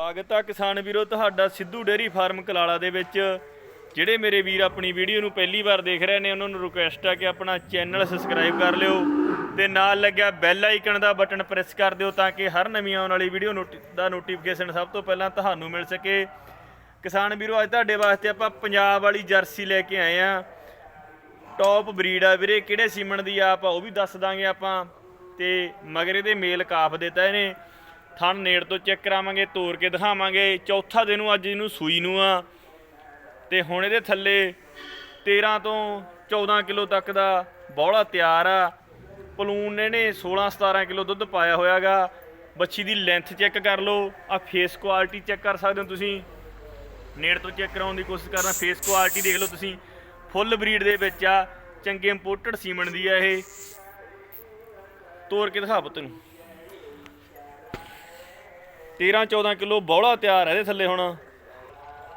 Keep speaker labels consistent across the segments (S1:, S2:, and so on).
S1: ਸਵਾਗਤ ਆ ਕਿਸਾਨ ਵੀਰੋ, ਤੁਹਾਡਾ ਸਿੱਧੂ ਡੇਅਰੀ ਫਾਰਮ ਕਲਾਲਾ ਦੇ ਵਿੱਚ। ਜਿਹੜੇ ਮੇਰੇ ਵੀਰ ਆਪਣੀ ਵੀਡੀਓ ਨੂੰ ਪਹਿਲੀ ਵਾਰ ਦੇਖ ਰਹੇ ਨੇ, ਉਹਨਾਂ ਨੂੰ ਰਿਕੁਐਸਟ ਆ ਕਿ ਆਪਣਾ ਚੈਨਲ ਸਬਸਕ੍ਰਾਈਬ ਕਰ ਲਿਓ ਤੇ ਨਾਲ ਲੱਗਿਆ ਬੈਲ ਆਈਕਨ ਦਾ ਬਟਨ ਪ੍ਰੈਸ ਕਰ ਦਿਓ ਤਾਂ ਕਿ ਹਰ ਨਵੀਂ ਆਉਣ ਵਾਲੀ ਵੀਡੀਓ ਦਾ ਨੋਟੀਫਿਕੇਸ਼ਨ ਸਭ ਤੋਂ ਪਹਿਲਾਂ ਤੁਹਾਨੂੰ ਮਿਲ ਸਕੇ। ਕਿਸਾਨ ਵੀਰੋ, ਅੱਜ ਤੁਹਾਡੇ ਵਾਸਤੇ ਆਪਾਂ ਪੰਜਾਬ ਵਾਲੀ ਜਰਸੀ ਲੈ ਕੇ ਆਏ ਆ ਟੌਪ ਬਰੀਡ ਆ ਵੀਰੇ, ਕਿਹੜੇ ਸੀਮਣ ਦੀ ਆ ਆਪਾਂ ਉਹ ਵੀ ਦੱਸ ਦਾਂਗੇ ਆਪਾਂ। ਤੇ ਮਗਰੇ ਦੇ ਮੇਲ ਕਾਫ ਦਿੱਤਾ ਇਹਨੇ। ਥਣ ਨੇੜ ਤੋਂ ਚੈੱਕ ਕਰਾਵਾਂਗੇ ਤੋੜ ਕੇ ਦਿਖਾਵਾਂਗੇ। ਚੌਥਾ ਦਿਨ ਨੂੰ ਅੱਜ ਇਹਨੂੰ ਸੂਈ ਨੂੰ ਆ। ਤੇ ਹੁਣ ਇਹਦੇ ਥੱਲੇ 13 ਤੋਂ 14 ਕਿਲੋ ਤੱਕ ਦਾ ਬੌਲਾ ਤਿਆਰ ਆ। ਪਲੂਨ ਨੇ ਨੇ 16 17 ਕਿਲੋ ਦੁੱਧ ਪਾਇਆ ਹੋਇਆਗਾ। ਬੱਚੀ ਦੀ ਲੈਂਥ ਚੈੱਕ ਕਰ ਲਓ। ਆ ਫੇਸ ਕੁਆਲਿਟੀ ਚੈੱਕ ਕਰ ਸਕਦੇ ਹੋ ਤੁਸੀਂ। ਨੇੜ ਤੋਂ ਚੈੱਕ ਕਰਾਉਣ ਦੀ ਕੋਸ਼ਿਸ਼ ਕਰਨਾ ਫੇਸ ਕੁਆਲਿਟੀ ਦੇਖ ਲਓ ਤੁਸੀਂ। ਫੁੱਲ ਬਰੀਡ ਦੇ ਵਿੱਚ ਆ। ਚੰਗੇ ਇੰਪੋਰਟਡ ਸੀਮਨ ਦੀ ਆ ਇਹ। ਤੋੜ ਕੇ ਦਿਖਾ ਪੁੱਤ ਨੂੰ। 13 14 ਕਿਲੋ ਬੌਲਾ ਤਿਆਰ ਹੈ ਇਹਦੇ ਥੱਲੇ ਹੁਣ।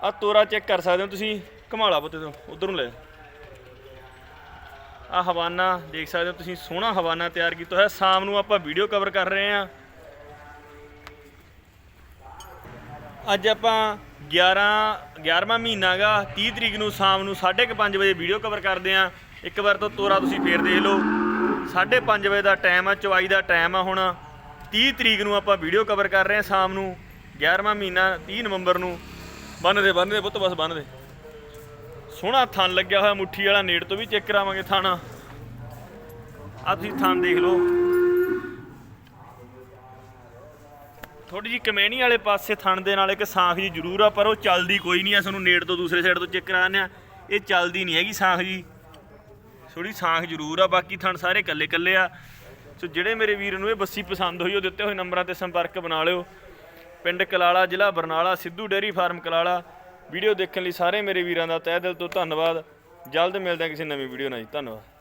S1: ਆ ਤੋਰਾ ਚੈੱਕ ਕਰ ਸਕਦੇ ਹੋ ਤੁਸੀਂ, ਘਮਾਲਾ ਪੁੱਤ ਤੋਂ ਉਧਰ ਨੂੰ ਲੈ। ਆ ਹਵਾਨਾ, ਦੇਖ ਸਕਦੇ ਹੋ ਤੁਸੀਂ, ਸੋਹਣਾ ਹਵਾਨਾ ਤਿਆਰ ਕੀਤਾ ਹੋਇਆ। ਸ਼ਾਮ ਨੂੰ ਆਪਾਂ ਵੀਡੀਓ ਕਵਰ ਕਰ ਰਹੇ ਹਾਂ। ਅੱਜ ਆਪਾਂ 11 11ਵਾਂ ਮਹੀਨਾ ਗਾ 30 ਤਰੀਕ ਨੂੰ ਸ਼ਾਮ ਨੂੰ 5:30 ਵਜੇ ਵੀਡੀਓ ਕਵਰ ਕਰਦੇ ਆਂ ਇੱਕ ਵਾਰ ਤੋਂ ਤੋਰਾ ਤੁਸੀਂ ਫੇਰ ਦੇਖ ਲਓ। 5:30 ਵਜੇ ਦਾ ਟਾਈਮ ਆ ਚਵਾਈ ਦਾ ਟਾਈਮ ਆ ਹੁਣ। 30 ਤਰੀਕ ਨੂੰ ਆਪਾਂ ਵੀਡੀਓ ਕਵਰ ਕਰ ਰਹੇ ਹਾਂ ਸ਼ਾਮ ਨੂੰ 11ਵਾਂ ਮਹੀਨਾ 30 ਨਵੰਬਰ ਨੂੰ। ਬੰਨ ਬੰਨਦੇ ਬੰਨ ਪੁੱਤ, ਬਸ ਬੰਨ ਸੋਹਣਾ ਥਣ ਲੱਗਿਆ ਹੋਇਆ ਮੁੱਠੀ ਵਾਲਾ, ਨੇੜ ਤੋਂ ਵੀ ਚੈੱਕ ਕਰਾਵਾਂਗੇ ਥਾਣਾ। ਆ ਤੁਸੀਂ ਥਣ ਦੇਖ ਲਓ। ਥੋੜੀ ਜੀ ਕਮੈਣੀ ਵਾਲੇ ਪਾਸੇ ਥਣ ਦੇ ਨਾਲ ਇੱਕ ਸਾਂਖ ਜੀ ਜ਼ਰੂਰ ਆ, ਪਰ ਉਹ ਚੱਲਦੀ ਕੋਈ ਨਹੀਂ ਆ। ਤੁਹਾਨੂੰ ਨੇੜ ਤੋਂ ਦੂਸਰੇ ਸਾਈਡ ਤੋਂ ਚੈੱਕ ਕਰਾ ਦਿੰਦੇ ਆ। ਇਹ ਚੱਲਦੀ ਨਹੀਂ ਹੈਗੀ ਸਾਂਖ ਜੀ। ਥੋੜੀ ਸਾਂਖ ਜ਼ਰੂਰ ਆ, ਬਾਕੀ ਥਣ ਸਾਰੇ ਕੱਲੇ ਕੱਲੇ ਆ। ਸੋ ਜਿਹੜੇ ਮੇਰੇ ਵੀਰ ਨੂੰ ਇਹ ਬੱਸੀ ਪਸੰਦ ਹੋਈ ਉਹ ਦਿੱਤੇ ਹੋਏ ਨੰਬਰਾਂ ਤੇ ਸੰਪਰਕ ਬਣਾ ਲਿਓ। ਪਿੰਡ ਕਲਾਲਾ, ਜ਼ਿਲ੍ਹਾ Barnala, Sidhu dairy farm Kalala. Video ਦੇਖਣ ਲਈ ਸਾਰੇ ਮੇਰੇ ਵੀਰਾਂ ਦਾ ਤਹਿ ਦਿਲ ਤੋਂ ਧੰਨਵਾਦ। ਜਲਦ ਮਿਲਦੇ ਹਾਂ ਕਿਸੇ ਨਵੀਂ ਵੀਡੀਓ ਨਾਲ ਜੀ। ਧੰਨਵਾਦ।